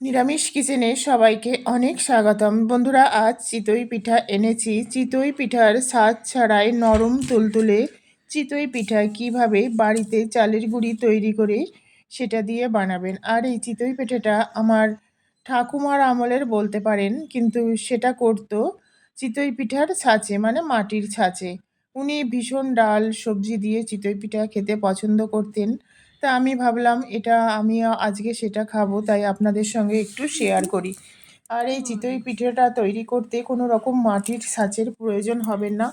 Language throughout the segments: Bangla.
নিরামিষ কিচেনে সবাইকে অনেক স্বাগতম। বন্ধুরা, আজ চিতই পিঠা এনেছি। চিতই পিঠার স্বাদ ছাড়াই নরম তুলতুলে চিতই পিঠা কীভাবে বাড়িতে চালের গুঁড়ি তৈরি করে সেটা দিয়ে বানাবেন। আর এই চিতই পিঠাটা আমার ঠাকুমার আমলের বলতে পারেন, কিন্তু সেটা করতো চিতই পিঠার ছাঁচে মানে মাটির ছাঁচে। উনি ভীষণ ডাল, সবজি দিয়ে চিতই পিঠা খেতে পছন্দ করতেন। তা আমি ভাবলাম, এটা আমি আজকে সেটা খাব, তাই আপনাদের সঙ্গে একটু শেয়ার করি। আর এই চিতই পিঠেটা তৈরি করতে কোনো রকম মাটির ছাঁচের প্রয়োজন হবে না।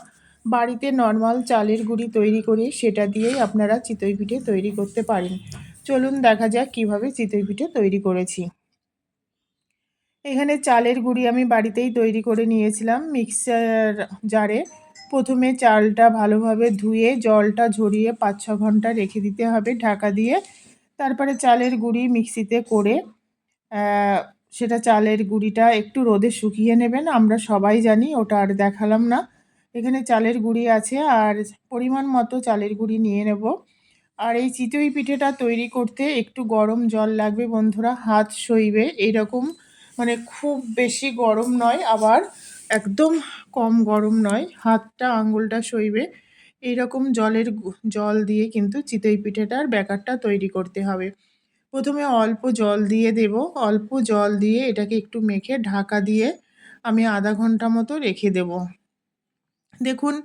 বাড়িতে নর্মাল চালের গুঁড়ি তৈরি করে সেটা দিয়েই আপনারা চিতই পিঠে তৈরি করতে পারেন। চলুন দেখা যাক কীভাবে চিতই পিঠে তৈরি করেছি। এখানে চালের গুঁড়ি আমি বাড়িতেই তৈরি করে নিয়েছিলাম মিক্সার জারে প্রথমে চালটা ভালোভাবে ধুয়ে জলটা ঝরিয়ে পাঁচ ছ ঘণ্টা রেখে দিতে হবে ঢাকা দিয়ে। তারপরে চালের গুঁড়ি মিক্সিতে করে সেটা চালের গুঁড়িটা একটু রোদে শুকিয়ে নেবেন, আমরা সবাই জানি, ওটা আর দেখালাম না। এখানে চালের গুঁড়ি আছে, আর পরিমাণ মতো চালের গুঁড়ি নিয়ে নেব। আর এই চিতই পিঠেটা তৈরি করতে একটু গরম জল লাগবে বন্ধুরা, হাত সইবে এইরকম মানে খুব বেশি গরম নয়, আবার একদম কম গরম নয়, হাতটা আঙুলটা সইবে। এইরকম জলের জল দিয়ে কিন্তু চিতই পিঠেটার ব্যাকারটা তৈরি করতে হবে। প্রথমে অল্প জল দিয়ে দেব। অল্প জল দিয়ে এটাকে একটু মেখে ঢাকা দিয়ে আমি আধা ঘণ্টা মতো রেখে দেব। দেখুন,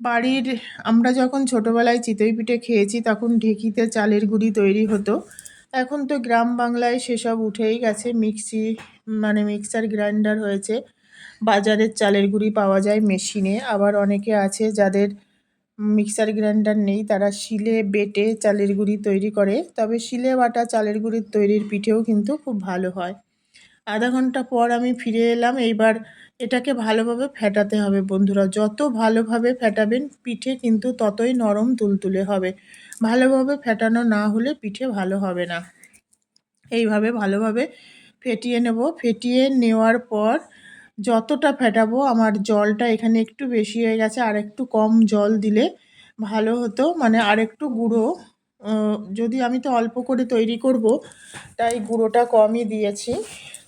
বাড়ির, আমরা যখন ছোটোবেলায় চিতই পিঠে খেয়েছি, তখন ঢেকিতে চালের গুঁড়ি তৈরি হতো। এখন তো গ্রাম বাংলায় সেসব উঠেই গেছে, মিক্সি মানে মিক্সার গ্রাইন্ডার হয়েছে। বাজারের চালের গুঁড়ি পাওয়া যায় মেশিনে। আবার অনেকে আছে যাদের মিক্সার গ্রাইন্ডার নেই, তারা শিলে বেটে চালের গুঁড়ি তৈরি করে। তবে শিলে বাটা চালের গুঁড়ির তৈরির পিঠেও কিন্তু খুব ভালো হয়। আধা ঘণ্টা পর আমি ফিরে এলাম। এইবার এটাকে ভালোভাবে ফেটাতে হবে বন্ধুরা। যত ভালোভাবে ফেটাবেন, পিঠে কিন্তু ততই নরম তুলতুলে হবে। ভালোভাবে ফেটানো না হলে পিঠে ভালো হবে না। এইভাবে ভালোভাবে ফেটিয়ে নেব। ফেটিয়ে নেওয়ার পর যতটা ফেটাবো আমার জলটা এখানে একটু বেশি হয়ে গেছে, আর একটু কম জল দিলে ভালো হতো। মানে আর একটু গুঁড়ো যদি আমি তো অল্প করে তৈরি করব, তাই গুঁড়োটা কমই দিয়েছি।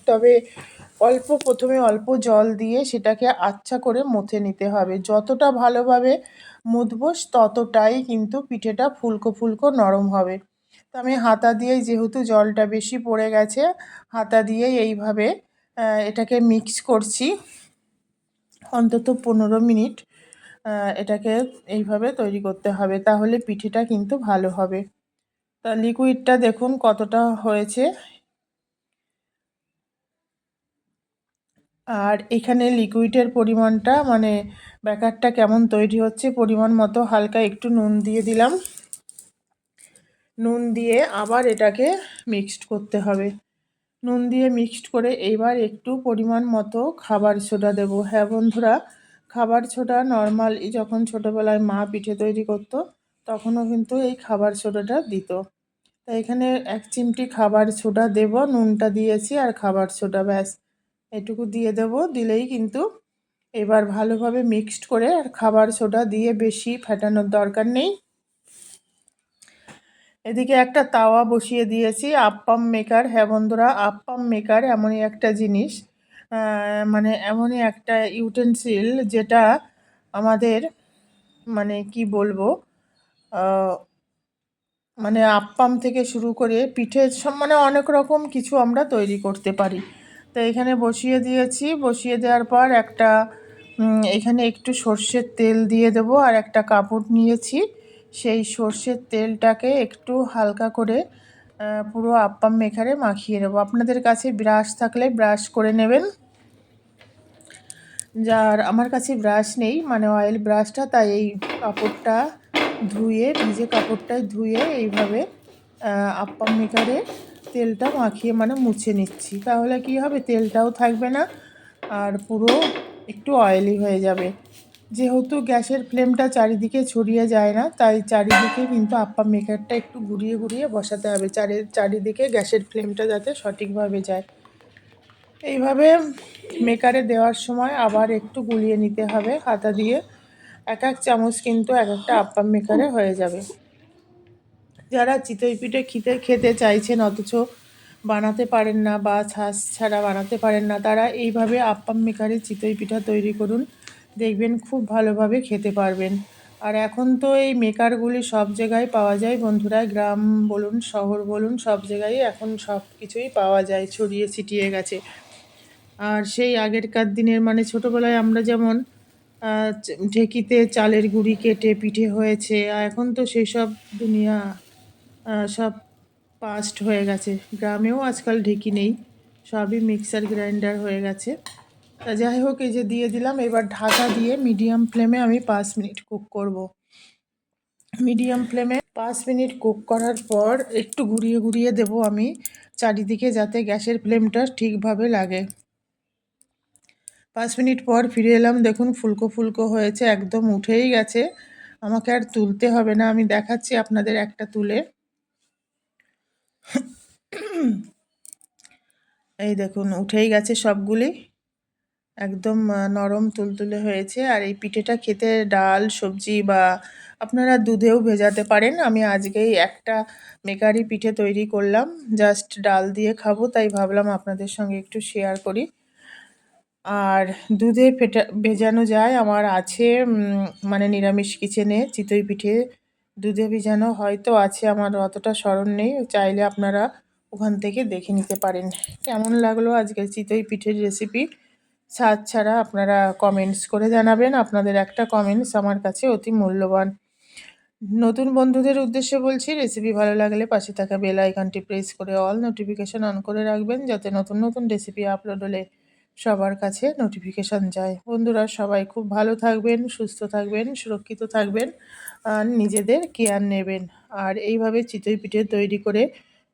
তবে অল্প প্রথমে অল্প জল দিয়ে সেটাকে আচ্ছা করে মথে নিতে হবে। যতটা ভালোভাবে মুথবো ততটাই কিন্তু পিঠেটা ফুলকো ফুলকো নরম হবে। তো আমি হাতা দিয়েই, যেহেতু জলটা বেশি পড়ে গেছে, হাতা দিয়েই এইভাবে এটাকে মিক্স করছি অন্তত পনেরো মিনিট। এটাকে এইভাবে তৈরি করতে হবে, তাহলে পিঠেটা কিন্তু ভালো হবে। তা লিকুইডটা দেখুন কতটা হয়েছে। আর এখানে লিকুইডের পরিমাণটা মানে ব্যাকারটা কেমন তৈরি হচ্ছে পরিমাণ মতো হালকা একটু নুন দিয়ে দিলাম। নুন দিয়ে আবার এটাকে মিক্সড করতে হবে। নুন দিয়ে মিক্সড করে এইবার একটু পরিমাণ মতো খাবার সোডা দেব। হ্যাঁ বন্ধুরা, খাবার সোডা নর্মাল যখন ছোটোবেলায় মা পিঠে তৈরি করতো, তখনও কিন্তু এই খাবার সোডাটা দিত। তাই এখানে এক চিমটি খাবার সোডা দেব, নুনটা দিয়েছি আর খাবার সোডা ব্যাস। এটুকু দিয়ে দেব, দিলেই কিন্তু এবার ভালোভাবে মিক্সড করে আর খাবার সোডা দিয়ে বেশি ফেটানোর দরকার নেই। এদিকে একটা তাওয়া বসিয়ে দিয়েছি, আপ্পাম মেকার। হ্যাঁ বন্ধুরা, আপ্পাম মেকার এমনই একটা জিনিস মানে এমনই একটা ইউটেন্সিল যেটা আমাদের মানে কি বলব মানে আপ্পাম থেকে শুরু করে পিঠে সব মানে অনেক রকম কিছু আমরা তৈরি করতে পারি। তো এখানে বসিয়ে দিয়েছি, বসিয়ে দেওয়ার পর একটা এখানে একটু সর্ষের তেল দিয়ে দেবো আর একটা কাপড় নিয়েছি। সেই সর্ষের তেলটাকে একটু হালকা করে পুরো আপ্পাম মেখারে মাখিয়ে নেব। আপনাদের কাছে ব্রাশ থাকলে ব্রাশ করে নেবেন। যার আমার কাছে ব্রাশ নেই মানে অয়েল ব্রাশটা, তাই এই কাপড়টা ধুয়ে, ভিজে কাপড়টায় ধুয়ে এইভাবে আপ্পাম মেকারে তেলটা মাখিয়ে মানে মুছে নিচ্ছি। তাহলে কি হবে? তেলটাও থাকবে না, আর পুরো একটু অয়েলি হয়ে যাবে। যেহেতু গ্যাসের ফ্লেমটা চারিদিকে ছড়িয়ে যায় না, তাই চারিদিকে কিন্তু আপ্পা মেকারটা একটু ঘুরিয়ে ঘুরিয়ে বসাতে হবে। চারি, চারিদিকে গ্যাসের ফ্লেমটা যাতে সঠিকভাবে যায়। এইভাবে মেকারে দেওয়ার সময় আবার একটু গুলিয়ে নিতে হবে হাতা দিয়ে। এক এক চামচ কিন্তু এক একটা আপ্পাম মেকারে হয়ে যাবে। যারা চিতই পিঠে খেতে খেতে চাইছেন, অথচ বানাতে পারেন না বা ছাঁচ ছাড়া বানাতে পারেন না, তারা এইভাবে আপ্পাম মেকারে চিতই পিঠা তৈরি করুন। দেখবেন খুব ভালোভাবে খেতে পারবেন। আর এখন তো এই মেকারগুলি সব জায়গায় পাওয়া যায় বন্ধুরা, গ্রাম বলুন, শহর বলুন, সব জায়গায় এখন সব কিছুই পাওয়া যায়, ছড়িয়ে ছিটিয়ে গেছে। আর সেই আগেরকার দিনের মানে ছোটোবেলায় আমরা যেমন ঢেকিতে চালের গুঁড়ি কেটে পিঠে হয়েছে, আর এখন তো সেই সব দুনিয়া সব পাস্ট হয়ে গেছে। গ্রামেও আজকাল ঢেকি নেই, সবই মিক্সার গ্রাইন্ডার হয়ে গেছে। তা যাই হোক, এই যে দিয়ে দিলাম, এবার ঢাকা দিয়ে মিডিয়াম ফ্লেমে আমি পাঁচ মিনিট কুক করব। মিডিয়াম ফ্লেমে পাঁচ মিনিট কুক করার পর একটু ঘুরিয়ে ঘুরিয়ে দেব আমি চারিদিকে যাতে গ্যাসের ফ্লেমটা ঠিকভাবে লাগে। পাঁচ মিনিট পর ফিরে এলাম, দেখুন ফুলকো ফুলকো হয়েছে, একদম উঠেই গেছে। আমাকে আর তুলতে হবে না, আমি দেখাচ্ছি আপনাদের একটা তুলে। এই দেখুন, উঠেই গেছে সবগুলি। একদম নরম তুলতুলে হয়েছে। আর এই পিঠেটা খেতে ডাল, সবজি বা আপনারা দুধেও ভেজাতে পারেন। আমি আজকেই একটা মেকারি পিঠে তৈরি করলাম। জাস্ট ডাল দিয়ে খাব, তাই ভাবলাম আপনাদের সঙ্গে একটু শেয়ার করি। আর দুধে ফেটা, ভেজানো যায়। আমার আছে মানে নিরামিষ কিচেনে চিতই পিঠে। দুধে ভেজানো হয়তো আছে, আমার অতটা স্মরণ নেই। চাইলে আপনারা ওখান থেকে দেখে নিতে পারেন। কেমন লাগল আজকের চিতই পিঠের রেসিপি? স্বাদ ছাড়া আপনারা কমেন্টস করে জানাবেন। আপনাদের একটা কমেন্টস আমার কাছে অতি মূল্যবান। নতুন বন্ধুদের উদ্দেশ্যে বলছি রেসিপি ভালো লাগলে পাশে থাকা বেল আইকনটি প্রেস করে অল নোটিফিকেশন অন করে রাখবেন, যাতে নতুন নতুন রেসিপি আপলোড হলে সবার কাছে নোটিফিকেশন যায়। বন্ধুরা, সবাই খুব ভালো থাকবেন, সুস্থ থাকবেন, সুরক্ষিত থাকবেন, আর নিজেদের কেয়ার নেবেন। আর এইভাবে চিতই পিঠে তৈরি করে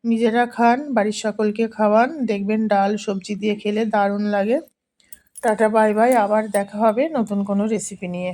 নিজেরা খান, বাড়ির সকলকে খাওয়ান। দেখবেন ডাল সবজি দিয়ে খেলে দারুণ লাগে। Tata bye bye. আবার দেখা হবে নতুন কোনো রেসিপি নিয়ে।